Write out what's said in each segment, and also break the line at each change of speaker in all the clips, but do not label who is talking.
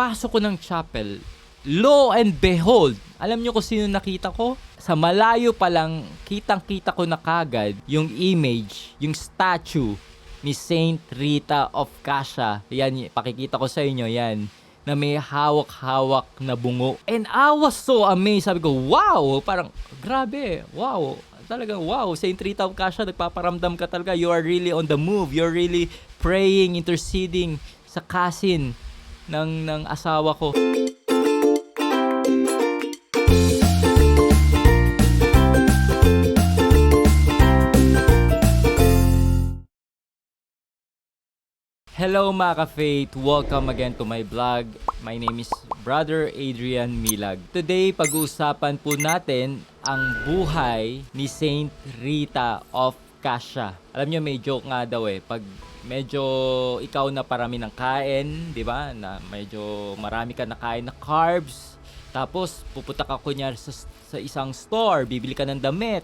pagpasok ko ng chapel, lo and behold, alam nyo kung sino nakita ko? Sa malayo pa lang, kitang-kita ko na kagad yung image, yung statue ni Saint Rita of Cassia. Yan, pakikita ko sa inyo, yan na may hawak-hawak na bungo. And I was so amazed. Sabi ko, wow! Parang, grabe, wow. Talagang, wow, Saint Rita of Cassia, nagpaparamdam ka talaga. You are really on the move. You're really praying, interceding sa kasin ng, ng asawa ko. Hello mga ka-faith! Welcome again to my vlog. My name is Brother Adrian Milag. Today, pag-uusapan po natin ang buhay ni Saint Rita of Cassia. Alam nyo, may joke nga daw eh. Pag medyo ikaw na parami ng kain, di ba? Na medyo marami ka nakain na carbs. Tapos, pupunta ka kunyari sa, sa isang store, bibili ka ng damit.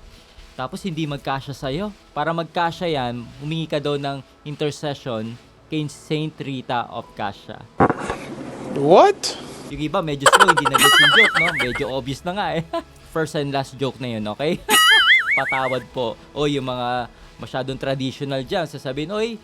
Tapos, hindi magkasya sa'yo. Para magkasya yan, humingi ka daw ng intercession kay Saint Rita of Cassia.
What?
Yung iba medyo slow, hindi na gets yung joke, no? Medyo obvious na nga eh. First and last joke na yun, okay? Patawad po. O yung mga masyadong traditional dyan, sasabihin, Oy,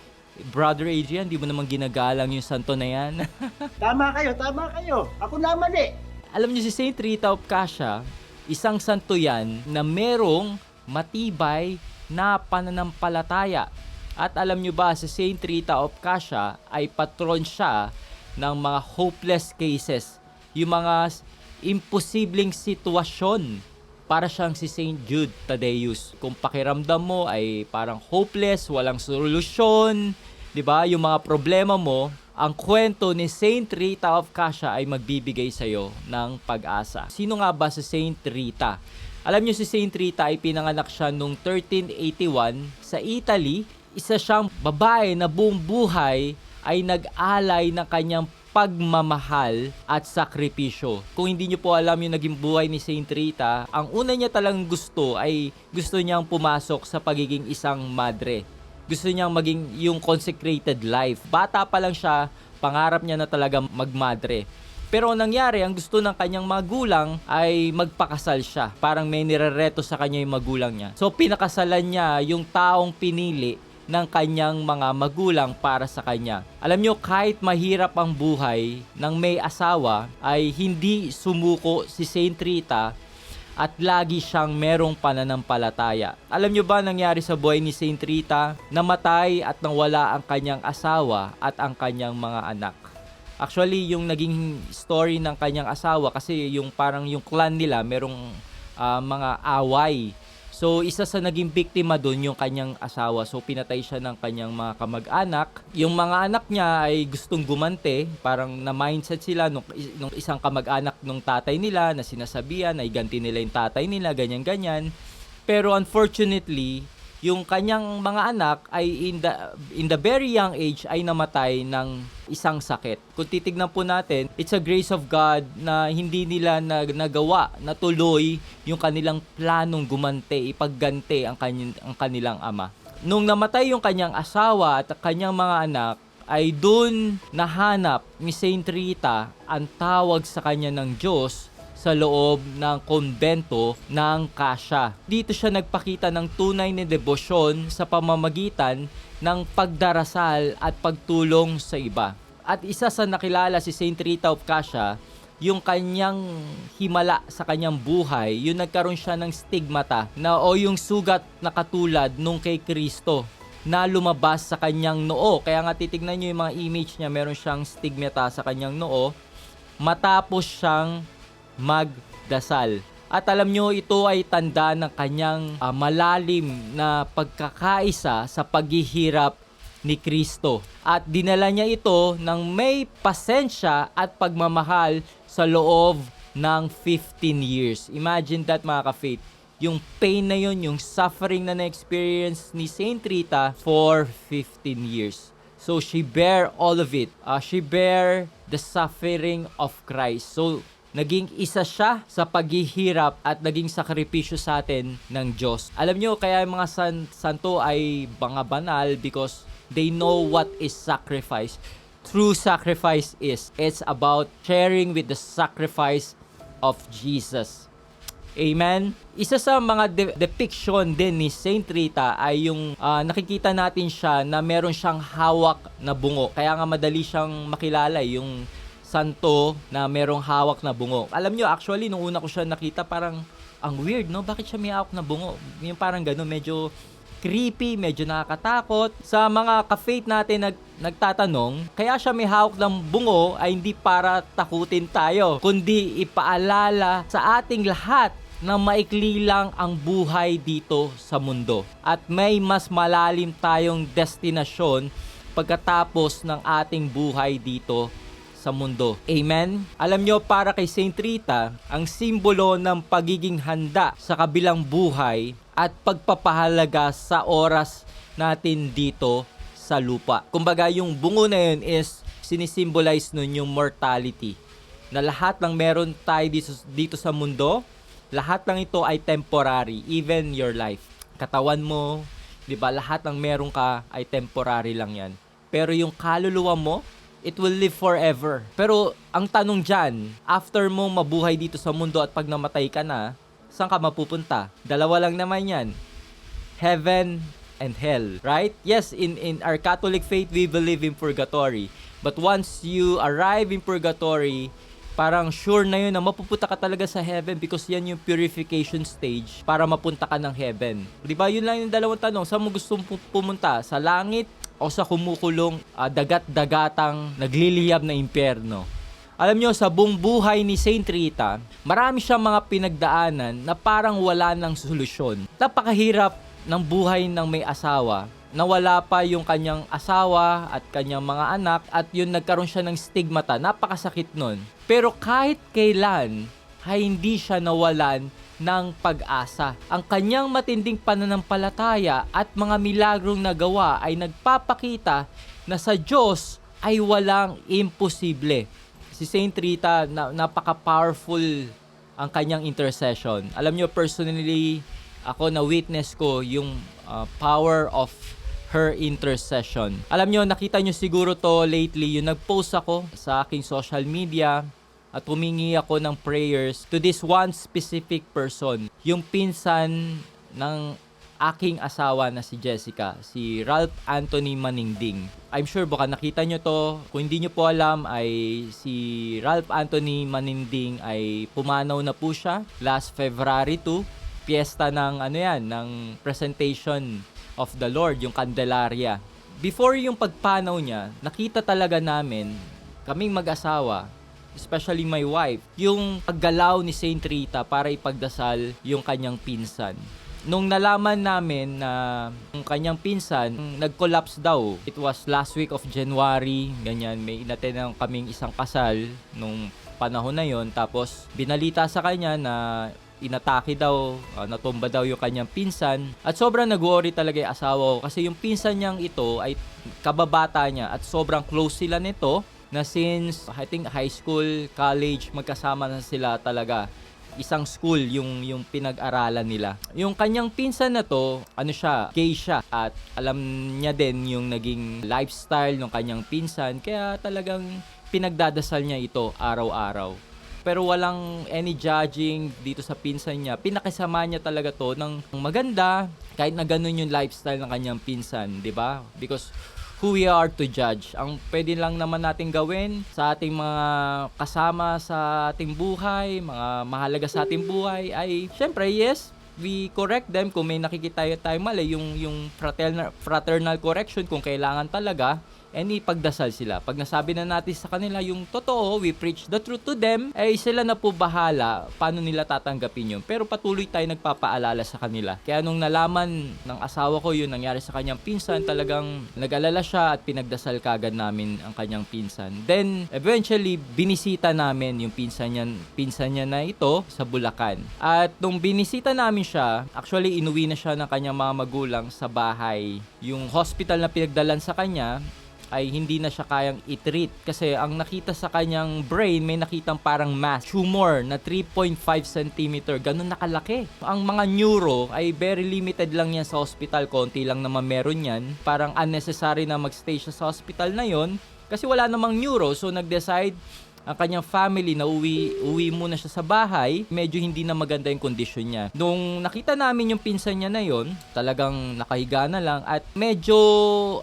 Brother Adrian, di mo naman ginagalang yung santo na yan.
Tama kayo, tama kayo. Ako naman eh.
Alam niyo si Saint Rita of Cassia, isang santo yan na merong matibay na pananampalataya. At alam nyo ba, si Saint Rita of Cassia ay patron siya ng mga hopeless cases. Yung mga imposibleng sitwasyon para siyang si Saint Jude Tadeus. Kung pakiramdam mo ay parang hopeless, walang solusyon, 'di ba? Yung mga problema mo, ang kwento ni Saint Rita of Cassia ay magbibigay sa iyo ng pag-asa. Sino nga ba si Saint Rita? Alam niyo si Saint Rita ay pinanganak siya noong 1381 sa Italy. Isa siyang babae na buong buhay ay nag-alay ng kanyang pagmamahal at sakripisyo. Kung hindi niyo po alam yung naging buhay ni Saint Rita, ang una niya talagang gusto ay gusto niyang pumasok sa pagiging isang madre. Gusto niyang maging yung consecrated life. Bata pa lang siya, pangarap niya na talaga magmadre. Pero ang nangyari, ang gusto ng kanyang magulang ay magpakasal siya. Parang may nirereto sa kanya yung magulang niya. So pinakasalan niya yung taong pinili ng kanyang mga magulang para sa kanya. Alam nyo, kahit mahirap ang buhay ng may asawa, ay hindi sumuko si Saint Rita at lagi siyang merong pananampalataya. Alam nyo ba nangyari sa buhay ni Saint Rita? Namatay at nawala ang kanyang asawa at ang kanyang mga anak. Actually, yung naging story ng kanyang asawa kasi yung parang yung clan nila merong ah, mga away. So, isa sa naging biktima doon yung kanyang asawa. So, pinatay siya ng kanyang mga kamag-anak. Yung mga anak niya ay gustong gumante. Parang na-mindset sila nung, nung isang kamag-anak nung tatay nila na sinasabihan na iganti nila yung tatay nila, ganyan-ganyan. Pero unfortunately, yung kanyang mga anak ay in the, in the very young age ay namatay ng isang sakit. Kung titignan po natin, it's a grace of God na hindi nila nag, nagawa na tuloy yung kanilang planong gumante, ipagganti ang, kanyang, ang kanilang ama. Nung namatay yung kanyang asawa at kanyang mga anak, ay doon nahanap ni Saint Rita ang tawag sa kanya ng Diyos sa loob ng konbento ng Kasya. Dito siya nagpakita ng tunay na debosyon sa pamamagitan ng pagdarasal at pagtulong sa iba. At isa sa nakilala si Saint Rita of Cassia, yung kanyang himala sa kanyang buhay, yung nagkaroon siya ng stigmata na o yung sugat na katulad nung kay Kristo na lumabas sa kanyang noo. Kaya nga titignan nyo yung mga image niya, meron siyang stigmata sa kanyang noo matapos siyang magdasal. At alam nyo, ito ay tanda ng kanyang ah, malalim na pagkakaisa sa paghihirap ni Kristo. At dinala niya ito ng may pasensya at pagmamahal sa loob ng 15 years. Imagine that mga ka-faith. Yung pain na yun, yung suffering na na-experience ni Saint Rita for 15 years. So she bear all of it. Uh, she bear the suffering of Christ. So naging isa siya sa paghihirap at naging sakripisyo sa atin ng Diyos. Alam nyo, kaya yung mga san- santo ay mga banal because they know what is sacrifice. true sacrifice is. It's about sharing with the sacrifice of Jesus. Amen. Isa sa mga de- depiction din ni Saint Rita ay yung ah, nakikita natin siya na meron siyang hawak na bungo. Kaya nga madali siyang makilala yung santo na merong hawak na bungo. Alam nyo, actually, nung una ko siya nakita, parang ang weird, no? Bakit siya may hawak na bungo? Yung parang gano'n, medyo creepy, medyo nakakatakot. Sa mga ka-faith natin nag, nagtatanong, kaya siya may hawak ng bungo ay hindi para takutin tayo, kundi ipaalala sa ating lahat na maikli lang ang buhay dito sa mundo. At may mas malalim tayong destinasyon pagkatapos ng ating buhay dito sa mundo. Amen? Alam nyo, para kay Saint Rita, ang simbolo ng pagiging handa sa kabilang buhay at pagpapahalaga sa oras natin dito sa lupa. Kumbaga, yung bungo na yun is sinisimbolize nun yung mortality. Na lahat ng meron tayo dito, dito sa mundo, lahat ng ito ay temporary, even your life. Katawan mo, 'di ba? Lahat ng meron ka ay temporary lang 'yan. Pero yung kaluluwa mo, it will live forever. Pero ang tanong diyan, after mo mabuhay dito sa mundo at pag namatay ka na, saan ka mapupunta? Dalawa lang naman 'yan. Heaven and hell, right? Yes, in in our Catholic faith we believe in purgatory. But once you arrive in purgatory, parang sure na yun na mapupunta ka talaga sa heaven because yan yung purification stage para mapunta ka ng heaven. Di ba? Yun lang yung dalawang tanong. Saan mo gusto pu- pumunta? Sa langit o sa kumukulong ah, dagat-dagatang nagliliyab na impyerno? Alam nyo, sa buong buhay ni Saint Rita, marami siyang mga pinagdaanan na parang wala ng solusyon. Napakahirap ng buhay ng may asawa na wala pa yung kanyang asawa at kanyang mga anak at yun nagkaroon siya ng stigmata. Napakasakit nun. Pero kahit kailan, ay hindi siya nawalan ng pag-asa. Ang kanyang matinding pananampalataya at mga milagrong nagawa ay nagpapakita na sa Diyos ay walang imposible. Si Saint Rita, na, napaka-powerful ang kanyang intercession. Alam nyo, personally, ako na witness ko yung uh, power of her intercession. Alam nyo, nakita nyo siguro to lately, yung nag-post ako sa aking social media at humingi ako ng prayers to this one specific person. Yung pinsan ng aking asawa na si Jessica, si Ralph Anthony Maningding. I'm sure baka nakita nyo to. Kung hindi nyo po alam ay si Ralph Anthony Maningding ay pumanaw na po siya last February 2. Piyesta ng ano yan, ng presentation of the Lord, yung Candelaria. Before yung pagpanaw niya, nakita talaga namin, kaming mag-asawa, especially my wife, yung paggalaw ni Saint Rita para ipagdasal yung kanyang pinsan. Nung nalaman namin na yung kanyang pinsan nag-collapse daw, it was last week of January, ganyan, may inatenan kaming isang kasal nung panahon na yon tapos binalita sa kanya na inatake daw, ah, natumba daw yung kanyang pinsan. At sobrang nag-worry talaga yung asawa ko kasi yung pinsan niyang ito ay kababata niya at sobrang close sila nito na since I think high school, college, magkasama na sila talaga. Isang school yung yung pinag-aralan nila. Yung kanyang pinsan na to, ano siya, gay siya at alam niya din yung naging lifestyle ng kanyang pinsan kaya talagang pinagdadasal niya ito araw-araw pero walang any judging dito sa pinsan niya. Pinakisama niya talaga to ng maganda kahit na ganun yung lifestyle ng kanyang pinsan, 'di ba? Because who we are to judge. Ang pwede lang naman natin gawin sa ating mga kasama sa ating buhay, mga mahalaga sa ating buhay ay syempre yes, we correct them kung may nakikita tayo mali, yung yung fraternal fraternal correction kung kailangan talaga and ipagdasal sila. Pag nasabi na natin sa kanila yung totoo, we preach the truth to them, eh sila na po bahala paano nila tatanggapin yun. Pero patuloy tayo nagpapaalala sa kanila. Kaya nung nalaman ng asawa ko yun nangyari sa kanyang pinsan, talagang nag-alala siya at pinagdasal kagad namin ang kanyang pinsan. Then, eventually, binisita namin yung pinsan niya, pinsan niya na ito sa Bulacan. At nung binisita namin siya, actually inuwi na siya ng kanyang mga magulang sa bahay. Yung hospital na pinagdalan sa kanya, ay hindi na siya kayang i-treat. Kasi ang nakita sa kanyang brain may nakitang parang mass tumor na 3.5 cm ganun nakalaki. Ang mga neuro ay very limited lang yan sa hospital. Konti lang naman meron yan. Parang unnecessary na magstay siya sa hospital na yon Kasi wala namang neuro, so nag-decide ang kanyang family na uwi, uwi muna siya sa bahay, medyo hindi na maganda yung kondisyon niya. Nung nakita namin yung pinsan niya na yon, talagang nakahiga na lang at medyo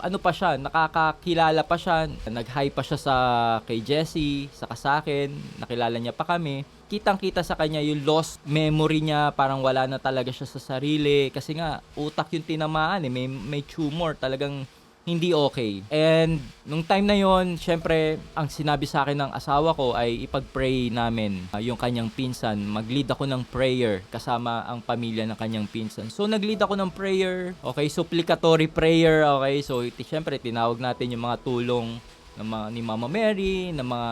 ano pa siya, nakakakilala pa siya, nag-hi pa siya sa kay Jessie, saka sa akin, nakilala niya pa kami. Kitang-kita sa kanya yung lost memory niya, parang wala na talaga siya sa sarili kasi nga utak yung tinamaan eh, may may tumor, talagang hindi okay. And nung time na yon, syempre, ang sinabi sa akin ng asawa ko ay ipag-pray namin uh, yung kanyang pinsan. Mag-lead ako ng prayer kasama ang pamilya ng kanyang pinsan. So nag-lead ako ng prayer, okay, supplicatory prayer, okay. So syempre tinawag natin yung mga tulong ng mga, ni Mama Mary, ng mga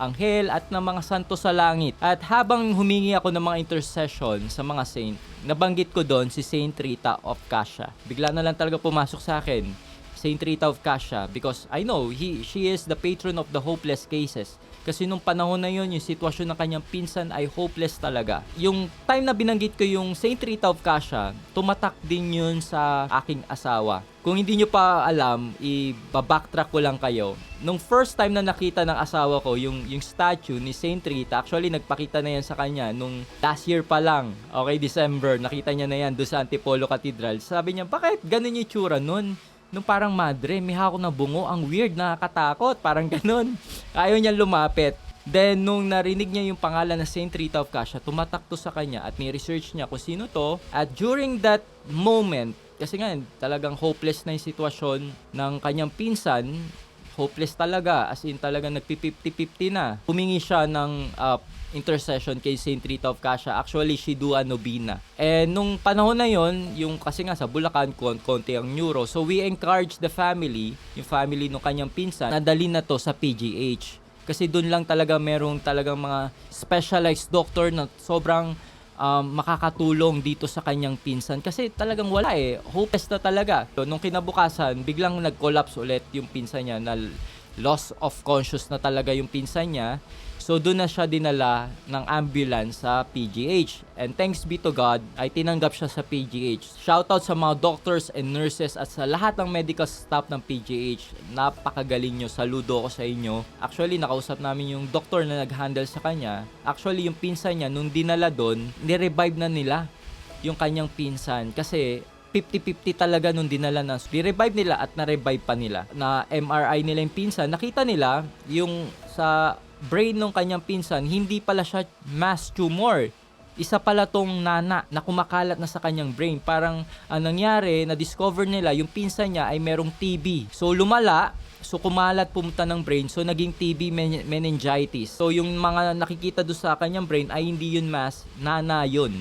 anghel at ng mga santo sa langit. At habang humingi ako ng mga intercession sa mga saint, nabanggit ko doon si Saint Rita of Cassia. Bigla na lang talaga pumasok sa akin Saint Rita of Cassia because I know he she is the patron of the hopeless cases. Kasi nung panahon na yon, yung sitwasyon ng kanyang pinsan ay hopeless talaga. Yung time na binanggit ko yung Saint Rita of Cassia, tumatak din yun sa aking asawa. Kung hindi nyo pa alam, i-backtrack ko lang kayo. Nung first time na nakita ng asawa ko yung, yung statue ni Saint Rita, actually nagpakita na yan sa kanya nung last year pa lang, okay, December, nakita niya na yan doon sa Antipolo Cathedral. Sabi niya, bakit ganun yung tsura nun? Nung parang madre, may hako na bungo, ang weird, nakakatakot, parang ganun. Ayaw niya lumapit. Then, nung narinig niya yung pangalan na Saint Rita of Cassia, tumatak to sa kanya at ni-research niya kung sino to. At during that moment, kasi nga, talagang hopeless na yung sitwasyon ng kanyang pinsan, hopeless talaga, as in talagang nagpi-50-50 na. Humingi siya ng uh, intercession kay Saint Rita of Cassia. Actually, she do a novena. And nung panahon na yon, yung kasi nga sa Bulacan, kon konti ang neuro. So we encourage the family, yung family ng kanyang pinsan, na dali na to sa PGH. Kasi doon lang talaga merong talagang mga specialized doctor na sobrang um, makakatulong dito sa kanyang pinsan kasi talagang wala eh hopeless na talaga so, nung kinabukasan biglang nag-collapse ulit yung pinsan niya na loss of conscious na talaga yung pinsan niya So doon na siya dinala ng ambulance sa PGH. And thanks be to God, ay tinanggap siya sa PGH. Shoutout sa mga doctors and nurses at sa lahat ng medical staff ng PGH. Napakagaling nyo. Saludo ako sa inyo. Actually, nakausap namin yung doctor na nag-handle sa kanya. Actually, yung pinsan niya, nung dinala doon, nirevive na nila yung kanyang pinsan. Kasi 50-50 talaga nung dinala na revive nila at na-revive pa nila na MRI nila yung pinsan nakita nila yung sa brain ng kanyang pinsan, hindi pala siya mass tumor. Isa pala tong nana na kumakalat na sa kanyang brain. Parang ang nangyari, na-discover nila, yung pinsan niya ay merong TB. So lumala, so kumalat pumunta ng brain, so naging TB men- meningitis. So yung mga nakikita do sa kanyang brain ay hindi yun mass, nana yun.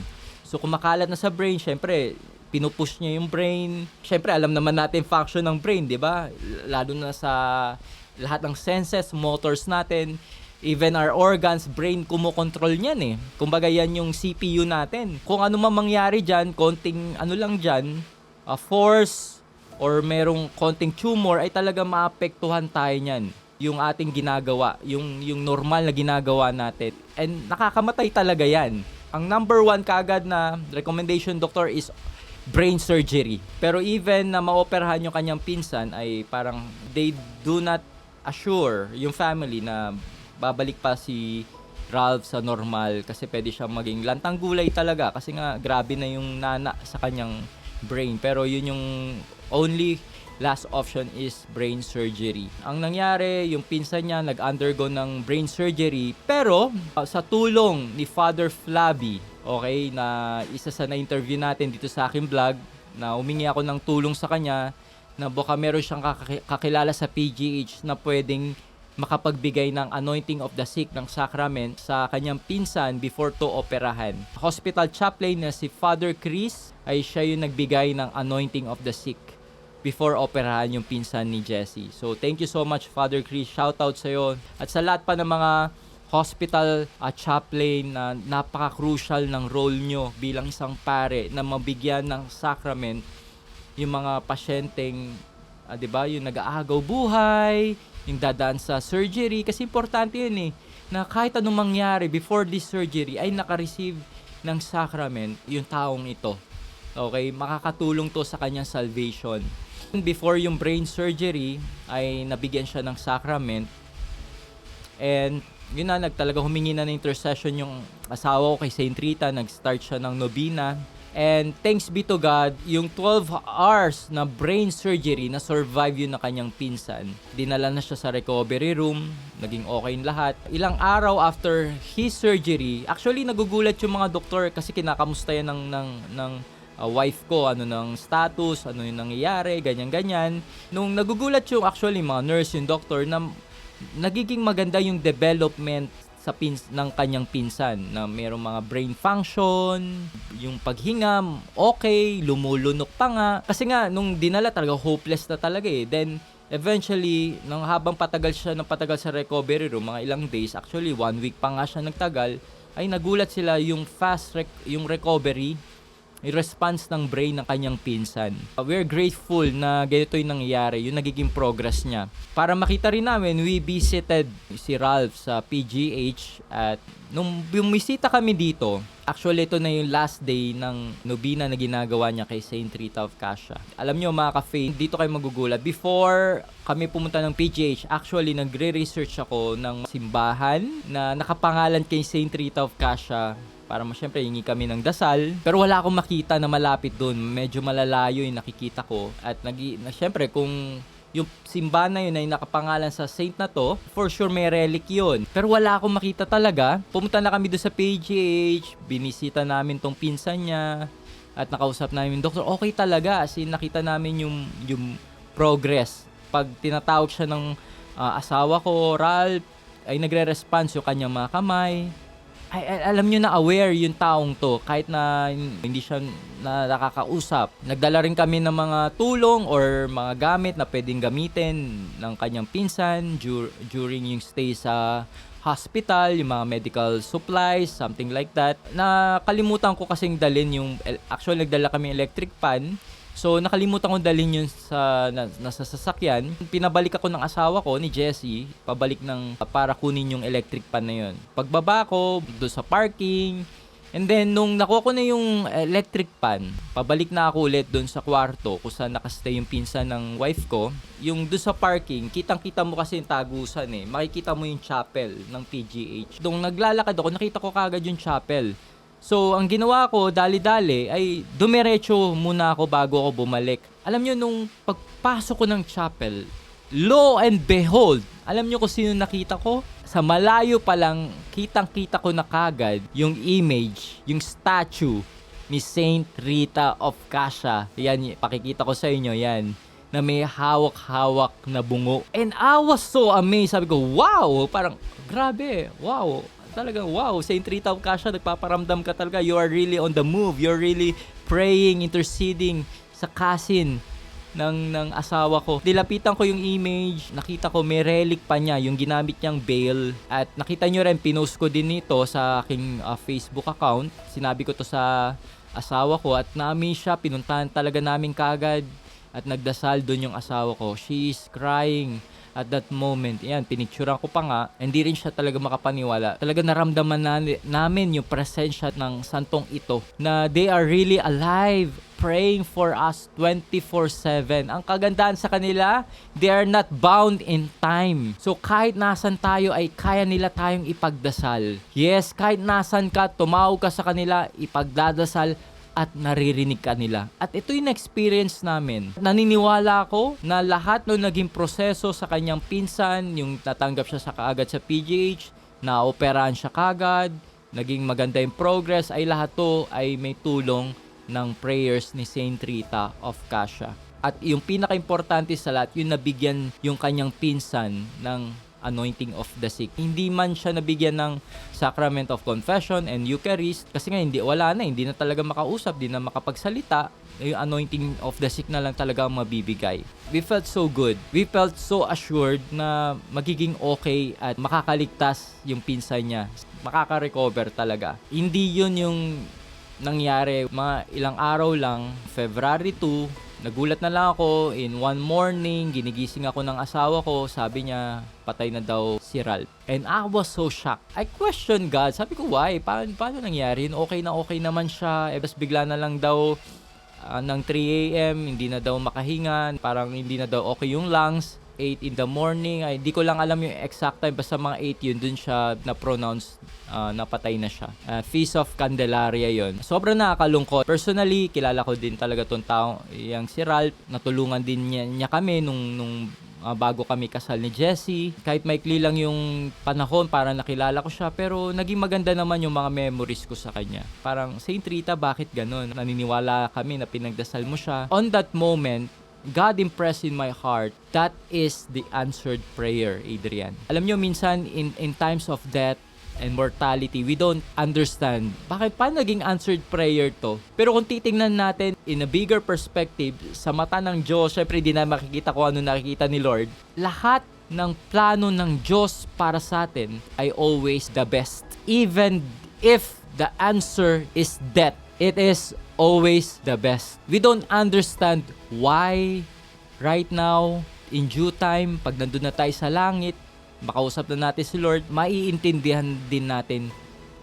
So kumakalat na sa brain, syempre, pinupush niya yung brain. Syempre, alam naman natin function ng brain, di ba? Lalo na sa lahat ng senses, motors natin even our organs, brain, kumokontrol niyan eh. Kumbaga yan yung CPU natin. Kung ano man mangyari dyan, konting ano lang dyan, uh, force or merong konting tumor ay talaga maapektuhan tayo niyan yung ating ginagawa, yung, yung normal na ginagawa natin. And nakakamatay talaga yan. Ang number one kagad na recommendation doctor is brain surgery. Pero even na maoperahan yung kanyang pinsan ay parang they do not assure yung family na babalik pa si Ralph sa normal kasi pwede siyang maging lantang gulay talaga kasi nga grabe na yung nana sa kanyang brain pero yun yung only last option is brain surgery. Ang nangyari, yung pinsan niya nag-undergo ng brain surgery pero uh, sa tulong ni Father Flavi, okay, na isa sa na-interview natin dito sa aking vlog na humingi ako ng tulong sa kanya na baka meron siyang kakilala sa PGH na pwedeng makapagbigay ng anointing of the sick ng sacrament sa kanyang pinsan before to operahan. Hospital chaplain na si Father Chris ay siya yung nagbigay ng anointing of the sick before operahan yung pinsan ni Jesse. So thank you so much Father Chris. Shout out sa iyo at sa lahat pa ng mga hospital uh, chaplain na napaka-crucial ng role nyo bilang isang pare na mabigyan ng sacrament yung mga pasyenteng uh, 'di ba, yung nag-aagaw buhay, yung dadaan sa surgery kasi importante yun eh na kahit anong mangyari before this surgery ay naka-receive ng sacrament yung taong ito. Okay, makakatulong to sa kanyang salvation. Before yung brain surgery, ay nabigyan siya ng sacrament. And yun na, nagtalaga humingi na ng intercession yung asawa ko kay Saint Rita. Nag-start siya ng nobina. And thanks be to God, yung 12 hours na brain surgery na survive yun na kanyang pinsan. Dinala na siya sa recovery room, naging okay yung lahat. Ilang araw after his surgery, actually nagugulat yung mga doktor kasi kinakamusta yan ng, ng, ng uh, wife ko, ano ng status, ano yung nangyayari, ganyan-ganyan. Nung nagugulat yung actually mga nurse, yung doctor, na nagiging maganda yung development sa pins ng kanyang pinsan na mayroong mga brain function, yung paghinga okay, lumulunok pa nga. Kasi nga nung dinala talaga hopeless na talaga eh. Then eventually, nang habang patagal siya ng patagal sa recovery room, mga ilang days, actually one week pa nga siya nagtagal, ay nagulat sila yung fast rec- yung recovery response ng brain ng kanyang pinsan. Uh, We're grateful na ganito yung nangyayari, yung nagiging progress niya. Para makita rin namin, we visited si Ralph sa PGH at nung bumisita kami dito, actually ito na yung last day ng nobina na ginagawa niya kay Saint Rita of Cassia. Alam nyo mga ka-faith, dito kayo magugulat. Before kami pumunta ng PGH, actually nagre-research ako ng simbahan na nakapangalan kay Saint Rita of Cassia para mo syempre hingi kami ng dasal pero wala akong makita na malapit doon medyo malalayo yung nakikita ko at nagi na syempre kung yung simbahan na yun ay nakapangalan sa saint na to, for sure may relic yun. Pero wala akong makita talaga. Pumunta na kami doon sa PGH, binisita namin tong pinsan niya, at nakausap namin yung doktor, okay talaga. As in, nakita namin yung, yung progress. Pag tinatawag siya ng ah, asawa ko, Ralph, ay nagre-response yung kanyang mga kamay, ay, ay- alam nyo na aware yung taong to kahit na hindi siya na nakakausap. Nagdala rin kami ng mga tulong or mga gamit na pwedeng gamitin ng kanyang pinsan dur- during yung stay sa hospital, yung mga medical supplies, something like that. Nakalimutan ko kasing dalin yung, actually nagdala kami electric pan So nakalimutan ko dalhin yun sa na, nasa sasakyan. Pinabalik ako ng asawa ko ni Jessie, pabalik ng para kunin yung electric pan na yun. Pagbaba ko doon sa parking, and then nung nakuha ko na yung electric pan, pabalik na ako ulit doon sa kwarto kung saan nakastay yung pinsan ng wife ko. Yung doon sa parking, kitang-kita mo kasi yung tagusan eh. Makikita mo yung chapel ng PGH. Nung naglalakad ako, nakita ko kagad yung chapel. So, ang ginawa ko, dali-dali, ay dumiretso muna ako bago ako bumalik. Alam nyo, nung pagpasok ko ng chapel, lo and behold, alam nyo kung sino nakita ko? Sa malayo pa lang, kitang-kita ko na kagad yung image, yung statue ni Saint Rita of Cassia. Yan, pakikita ko sa inyo, yan na may hawak-hawak na bungo. And I was so amazed. Sabi ko, wow! Parang, grabe, wow talaga, wow, Saint Rita of Cassia, nagpaparamdam ka talaga. You are really on the move. You're really praying, interceding sa kasin ng, ng asawa ko. Dilapitan ko yung image, nakita ko may relic pa niya, yung ginamit niyang veil. At nakita nyo rin, pinost ko din ito sa aking uh, Facebook account. Sinabi ko to sa asawa ko at namin siya, pinuntahan talaga namin kagad at nagdasal doon yung asawa ko. She is crying at that moment. Yan, pinicturean ko pa nga. Hindi rin siya talaga makapaniwala. Talaga naramdaman na, namin yung presensya ng santong ito na they are really alive praying for us 24-7. Ang kagandahan sa kanila, they are not bound in time. So kahit nasan tayo ay kaya nila tayong ipagdasal. Yes, kahit nasan ka, tumawag ka sa kanila, ipagdadasal at naririnig ka nila. At ito yung experience namin. Naniniwala ako na lahat ng naging proseso sa kanyang pinsan, yung natanggap siya sa kaagad sa PGH, na operahan siya kagad, naging maganda yung progress, ay lahat to ay may tulong ng prayers ni Saint Rita of Cassia. At yung pinaka-importante sa lahat, yung nabigyan yung kanyang pinsan ng anointing of the sick. Hindi man siya nabigyan ng sacrament of confession and Eucharist kasi nga hindi wala na, hindi na talaga makausap, hindi na makapagsalita. Yung anointing of the sick na lang talaga ang mabibigay. We felt so good. We felt so assured na magiging okay at makakaligtas yung pinsan niya. Makaka-recover talaga. Hindi yun yung nangyari mga ilang araw lang, February 2, nagulat na lang ako in one morning, ginigising ako ng asawa ko, sabi niya patay na daw si Ralph. And I was so shocked. I questioned God. Sabi ko, why? Paano, paano nangyari? Okay na okay naman siya. Eh, bas bigla na lang daw ah, ng 3 a.m., hindi na daw makahinga, parang hindi na daw okay yung lungs. 8 in the morning, ay di ko lang alam yung exact time, basta mga 8 yun, dun siya na-pronounce ah, napatay na siya. Ah, Feast of Candelaria yon. Sobrang nakakalungkot. Personally, kilala ko din talaga tong tao, yung si Ralph, natulungan din niya, niya kami nung, nung ah, bago kami kasal ni Jessie. Kahit maikli lang yung panahon para nakilala ko siya, pero naging maganda naman yung mga memories ko sa kanya. Parang, Saint Rita, bakit ganun? Naniniwala kami na pinagdasal mo siya. On that moment, God impressed in my heart, that is the answered prayer, Adrian. Alam nyo, minsan in, in times of death and mortality, we don't understand bakit pa naging answered prayer to. Pero kung titingnan natin in a bigger perspective, sa mata ng Diyos, syempre di na makikita ko ano nakikita ni Lord, lahat ng plano ng Diyos para sa atin ay always the best. Even if the answer is death, it is always the best. We don't understand why right now, in due time, pag nandun na tayo sa langit, makausap na natin si Lord, maiintindihan din natin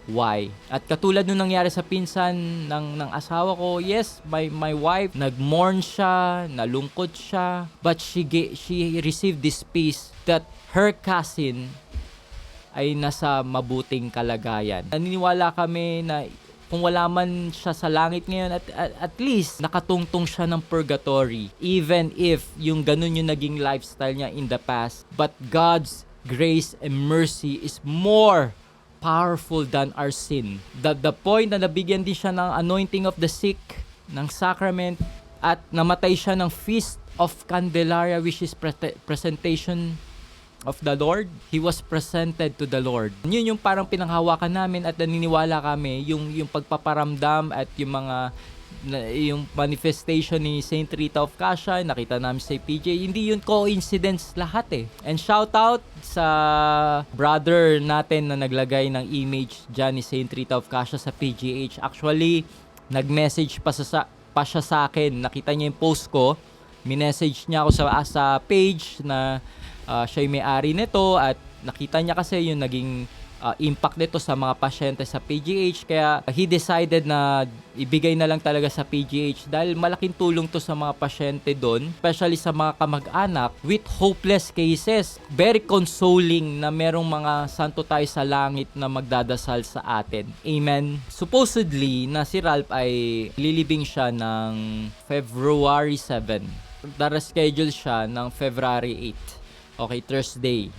why. At katulad nung nangyari sa pinsan ng, ng asawa ko, yes, my, my wife, nag-mourn siya, nalungkot siya, but she, she received this peace that her cousin ay nasa mabuting kalagayan. Naniniwala kami na kung wala man siya sa langit ngayon, at, at, at least nakatungtong siya ng purgatory. Even if yung ganun yung naging lifestyle niya in the past. But God's grace and mercy is more powerful than our sin. The, the point na nabigyan din siya ng anointing of the sick, ng sacrament, at namatay siya ng Feast of Candelaria which is pre- presentation of the Lord, he was presented to the Lord. Yun yung parang pinanghawakan namin at naniniwala kami yung yung pagpaparamdam at yung mga na- yung manifestation ni Saint Rita of Cassia, nakita namin sa PJ, hindi yun coincidence lahat eh. And shout out sa brother natin na naglagay ng image dyan ni Saint Rita of Cassia sa PGH. Actually, nag-message pa sa, pa siya sa akin. Nakita niya yung post ko. Minessage niya ako sa, sa page na ah, siya yung may-ari nito at nakita niya kasi yung naging ah, impact nito sa mga pasyente sa PGH kaya he decided na ibigay na lang talaga sa PGH dahil malaking tulong to sa mga pasyente doon especially sa mga kamag-anak with hopeless cases. Very consoling na merong mga santo tayo sa langit na magdadasal sa atin. Amen. Supposedly na si Ralph ay lilibing siya ng February 7 Dara-schedule siya ng February 8 Okay, Thursday.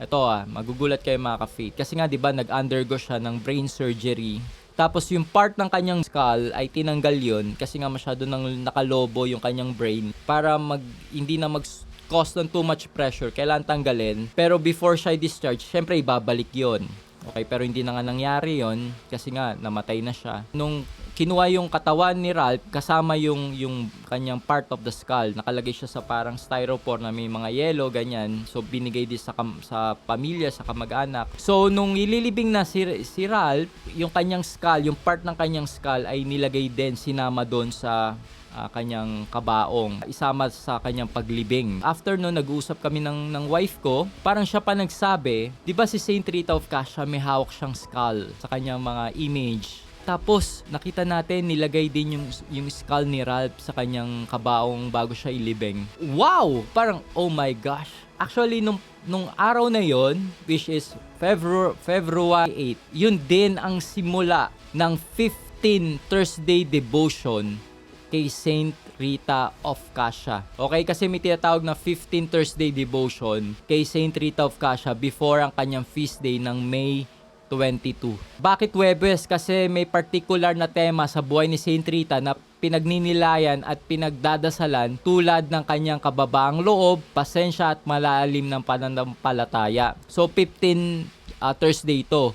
Ito ah, magugulat kayo mga ka-faith. Kasi nga 'di ba nag-undergo siya ng brain surgery. Tapos yung part ng kanyang skull ay tinanggal yon kasi nga masyado nang nakalobo yung kanyang brain para mag hindi na mag cause ng too much pressure. Kailangan tanggalin. Pero before siya i-discharge, syempre ibabalik yon. Okay, pero hindi na nga nangyari yon kasi nga namatay na siya. Nung kinuha yung katawan ni Ralph kasama yung yung kanyang part of the skull. Nakalagay siya sa parang styrofoam na may mga yellow ganyan. So binigay din sa kam- sa pamilya, sa kamag-anak. So nung ililibing na si si Ralph, yung kanyang skull, yung part ng kanyang skull ay nilagay din sinama doon sa ah, kanyang kabaong isama sa kanyang paglibing. After no nag-uusap kami ng ng wife ko, parang siya pa nagsabi, 'di ba si Saint Rita of Cassia may hawak siyang skull sa kanyang mga image. Tapos nakita natin nilagay din yung yung skull ni Ralph sa kanyang kabaong bago siya ilibing. Wow! Parang oh my gosh. Actually nung nung araw na yon which is February February 8, yun din ang simula ng 15 Thursday devotion kay Saint Rita of Cassia. Okay, kasi may tinatawag na 15 Thursday devotion kay Saint Rita of Cassia before ang kanyang feast day ng May 22. Bakit Webes? Kasi may particular na tema sa buhay ni Saint Rita na pinagninilayan at pinagdadasalan tulad ng kanyang kababaang loob, pasensya at malalim ng pananampalataya. So 15 uh, Thursday ito.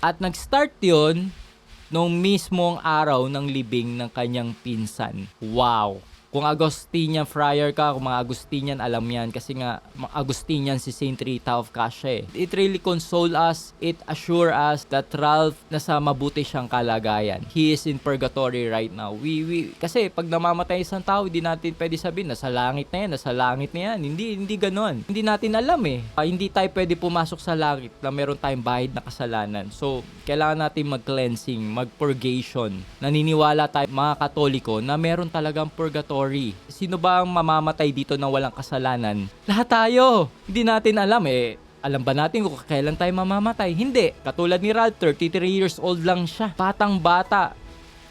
At nag-start yon nung mismong araw ng libing ng kanyang pinsan. Wow! Kung Agustinian friar ka, kung mga Agustinian, alam yan. Kasi nga, Agustinian si Saint Rita of Cassia eh. It really console us, it assure us that Ralph nasa mabuti siyang kalagayan. He is in purgatory right now. We, we, kasi pag namamatay isang tao, hindi natin pwede sabihin, nasa langit na yan, nasa langit na yan. Hindi, hindi ganon. Hindi natin alam eh. Ah, hindi tayo pwede pumasok sa langit na meron tayong bahid na kasalanan. So, kailangan natin mag-cleansing, mag-purgation. Naniniwala tayo, mga katoliko, na meron talagang purgatory. Sino ba ang mamamatay dito na walang kasalanan? Lahat tayo. Hindi natin alam eh. Alam ba natin kung kailan tayo mamamatay? Hindi. Katulad ni Ralph, 33 years old lang siya. Batang bata.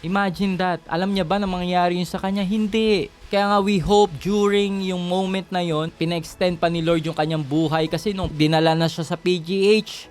Imagine that. Alam niya ba na mangyayari yun sa kanya? Hindi. Kaya nga we hope during yung moment na yon, pina-extend pa ni Lord yung kanyang buhay kasi nung dinala na siya sa PGH,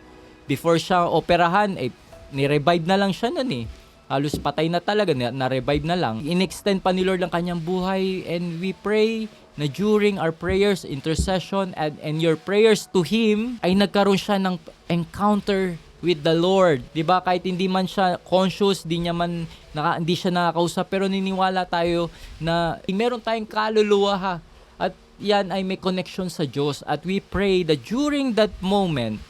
before siya operahan, eh, ni-revive na lang siya nun eh. Halos patay na talaga, na- na-revive na lang. In-extend pa ni Lord ang kanyang buhay and we pray na during our prayers, intercession, and, and your prayers to Him, ay nagkaroon siya ng encounter with the Lord. 'Di ba Kahit hindi man siya conscious, di niya man naka, hindi siya nakakausap, pero niniwala tayo na meron tayong kaluluwa ha. At yan ay may connection sa Diyos. At we pray that during that moment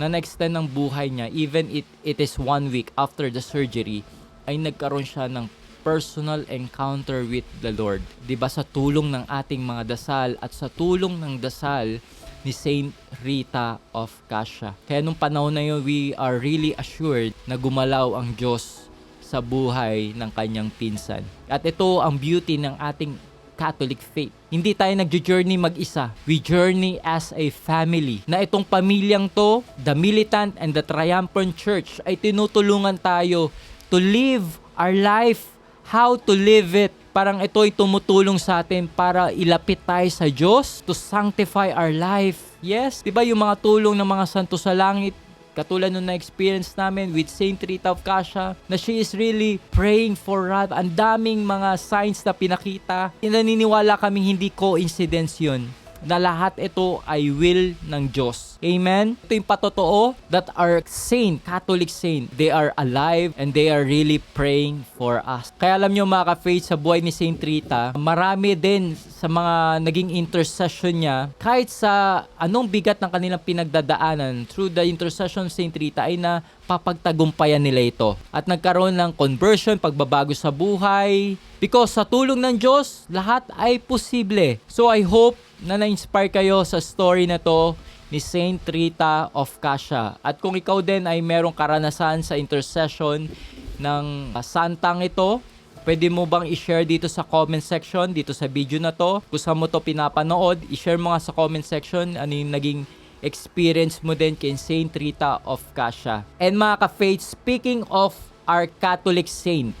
na na-extend ng buhay niya, even it, it is one week after the surgery, ay nagkaroon siya ng personal encounter with the Lord. ba sa tulong ng ating mga dasal at sa tulong ng dasal ni Saint Rita of Cassia. Kaya nung panahon na yun, we are really assured na gumalaw ang Diyos sa buhay ng kanyang pinsan. At ito ang beauty ng ating Catholic faith. Hindi tayo nagjo-journey mag-isa. We journey as a family. Na itong pamilyang to, the militant and the triumphant church, ay tinutulungan tayo to live our life, how to live it. Parang ito ay tumutulong sa atin para ilapit tayo sa Diyos, to sanctify our life. Yes, di ba yung mga tulong ng mga santo sa langit, Katulad nung na-experience namin with Saint Rita of Cassia na she is really praying for Ralph. Ang daming mga signs na pinakita. Naniniwala kaming hindi coincidence yun na lahat ito ay will ng Diyos. Amen? Ito yung patotoo that our saint, Catholic saint, they are alive and they are really praying for us. Kaya alam nyo mga ka-faith sa buhay ni Saint Rita, marami din sa mga naging intercession niya, kahit sa anong bigat ng kanilang pinagdadaanan through the intercession of Saint Rita ay na papagtagumpayan nila ito. At nagkaroon ng conversion, pagbabago sa buhay. Because sa tulong ng Diyos, lahat ay posible. So I hope na na-inspire kayo sa story na to ni Saint Rita of Cassia. At kung ikaw din ay merong karanasan sa intercession ng santang ito, pwede mo bang i-share dito sa comment section, dito sa video na to? Kung saan mo to pinapanood, i-share mo nga sa comment section ano yung naging experience mo din kay Saint Rita of Cassia. And mga ka-faith, speaking of our Catholic saint,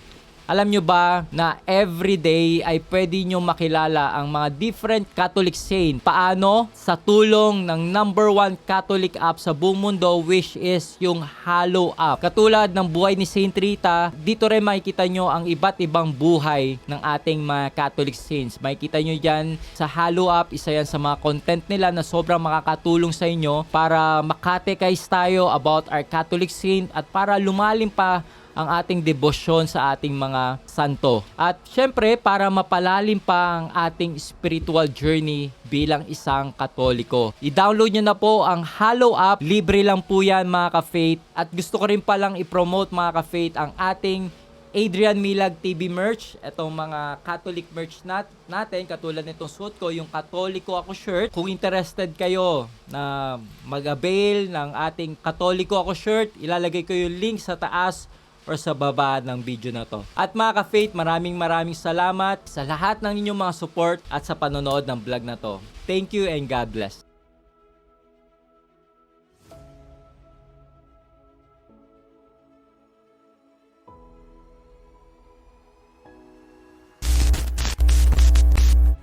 alam nyo ba na every day ay pwede nyo makilala ang mga different Catholic saint? Paano? Sa tulong ng number one Catholic app sa buong mundo which is yung Halo app. Katulad ng buhay ni Saint Rita, dito rin makikita nyo ang iba't ibang buhay ng ating mga Catholic saints. Makikita nyo dyan sa Halo app, isa yan sa mga content nila na sobrang makakatulong sa inyo para makatekize tayo about our Catholic saint at para lumalim pa ang ating debosyon sa ating mga santo. At syempre, para mapalalim pa ang ating spiritual journey bilang isang katoliko. I-download nyo na po ang Halo app. Libre lang po yan mga ka-faith. At gusto ko rin palang i-promote mga ka-faith ang ating Adrian Milag TV merch. Itong mga Catholic merch nat natin, katulad nitong suot ko, yung Katoliko ako shirt. Kung interested kayo na mag-avail ng ating Katoliko ako shirt, ilalagay ko yung link sa taas or sa baba ng video na to. At mga ka-faith, maraming maraming salamat sa lahat ng inyong mga support at sa panonood ng vlog na to. Thank you and God bless.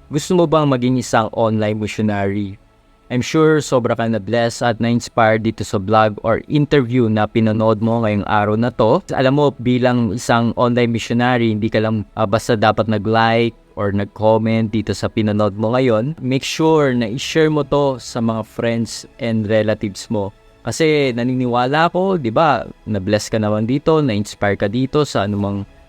Gusto mo bang maging isang online missionary? I'm sure sobra ka na blessed at na-inspired dito sa vlog or interview na pinanood mo ngayong araw na to. Alam mo, bilang isang online missionary, hindi ka lang ah, basta dapat nag-like or nag-comment dito sa pinanood mo ngayon. Make sure na i-share mo to sa mga friends and relatives mo. Kasi naniniwala ako, di ba, na-bless ka naman dito, na-inspire ka dito sa anumang